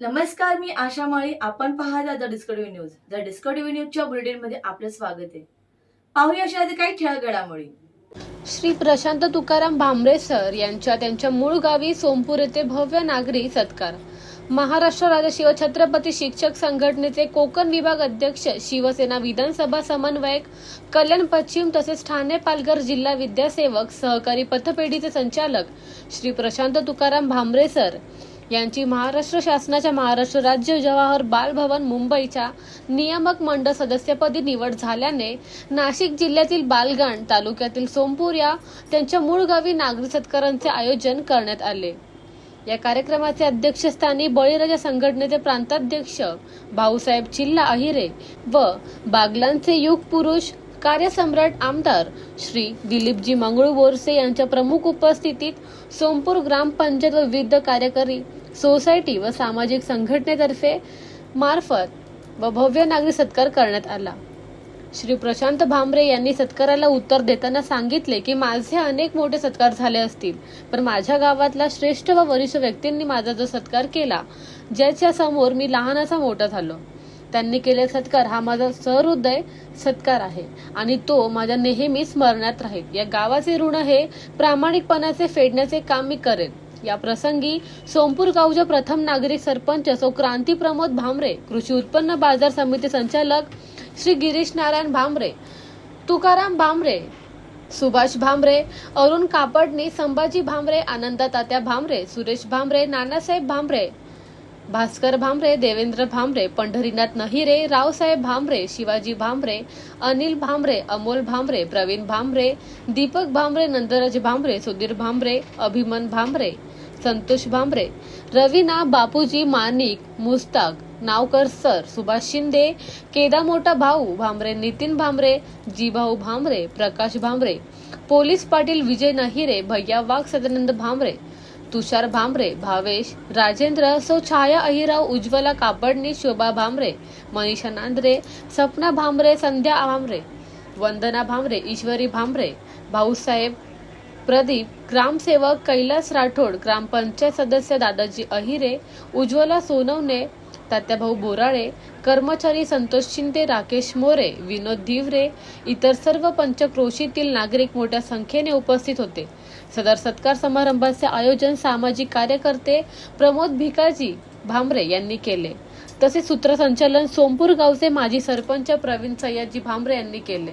नमस्कार मी आशा माळी. आपण पाहता the Discovery News. The Discovery न्यूजच्या बुलेटिनमध्ये आपलं स्वागत आहे. पाहूया अशा काही ठळक घडामोडी श्री प्रशांत तुकाराम भांबरे सर यांच्या त्यांच्या मूळ गावी सोमपूर येथे भव्य नागरी सत्कार. महाराष्ट्र राज्य शिवछत्रपती शिक्षक संघटनेचे कोकण विभाग अध्यक्ष शिवसेना विधानसभा समन्वयक कल्याण पश्चिम तसेच ठाणे पालघर जिल्हा विद्यासेवक सहकारी पथपेढीचे संचालक श्री प्रशांत तुकाराम भांबरे सर. यांची महाराष्ट्र शासनाच्या महाराष्ट्र राज्य जवाहर बालभवन मुंबईच्या नियामक मंडळ सदस्यपदी निवड झाल्याने नाशिक जिल्ह्यातील बालगण तालुक्यातील सोमपूर या त्यांच्या मूळ गावी नागरी सत्कारांचे आयोजन करण्यात आले. या कार्यक्रमाचे अध्यक्षस्थानी बळीराजा संघटनेचे प्रांताध्यक्ष भाऊसाहेब चिल्ला अहिरे व बागलांचे युग पुरुष कार्यसम्राट आमदार श्री दिलीपजी मंगळू बोरसे यांच्या प्रमुख उपस्थितीत सोमपूर ग्रामपंचायत व विविध कार्यकारी सोसायटी व सामाजिक संघटनेतर्फे मार्फत व भव्य नागरी सत्कार करण्यात आला. श्री प्रशांत भांबरे यांनी सत्काराला उत्तर देताना सांगितले की माझे अनेक मोठे सत्कार झाले असतील पण माझ्या गावातल्या श्रेष्ठ व वरिष्ठ व्यक्तींनी माझा जो सत्कार केला ज्याच्या समोर मी लहानाचा मोठा झालो. त्यांनी केलेला सत्कार हा माझा सहृदय सत्कार आहे आणि तो माझ्या नेहमी स्मरणात राहील. या गावाचे ऋण हे प्रामाणिकपणाचे फेडण्याचे काम मी करेन. या प्रसंगी सोमपूर गावच्या प्रथम नागरिक सरपंच सौ क्रांती प्रमोद भामरे कृषी उत्पन्न बाजार समिती संचालक श्री गिरीश नारायण भामरे तुकाराम भामरे सुभाष भामरे अरुण कापडणी संभाजी भामरे आनंदा तात्या भामरे सुरेश भामरे नानासाहेब भामरे भास्कर भामरे देवेंद्र भामरे पंढरीनाथ नहिरे रावसाहेब भामरे शिवाजी भामरे अनिल भामरे अमोल भामरे प्रवीण भामरे दीपक भामरे नंदराज भामरे सुधीर भामरे अभिमन भामरे संतोष भांबरे रवीना बापूजी मानिक मुस्ताक नावकर सर सुभाष शिंदे केदा मोठा भाऊ भांबरे नितीन भांबरे जीभाऊ भांबरे प्रकाश भांबरे पोलीस पाटील विजय नहिरे भैया वाघ सदानंद भांबरे तुषार भांबरे भावेश राजेंद्र सौ छाया अहिराव उज्ज्वला कापडणी शोभा भांबरे मनीषा नांद्रे सपना भांबरे संध्या भांबरे वंदना भांबरे ईश्वरी भांबरे भाऊसाहेब प्रदीप ग्रामसेवक कैलास राठोड ग्रामपंचायत सदस्य दादाजी अहिरे उज्ज्वला सोनवणे तात्याभाऊ बोराळे कर्मचारी संतोष शिंदे राकेश मोरे विनोद धिवरे इतर सर्व पंचक्रोशीतील नागरिक मोठ्या संख्येने उपस्थित होते. सदर सत्कार समारंभाचे आयोजन सामाजिक कार्यकर्ते प्रमोद भिकाजी भामरे यांनी केले. तसेच सूत्रसंचालन सोमपूर गावचे माजी सरपंच प्रवीण सय्याजी भामरे यांनी केले.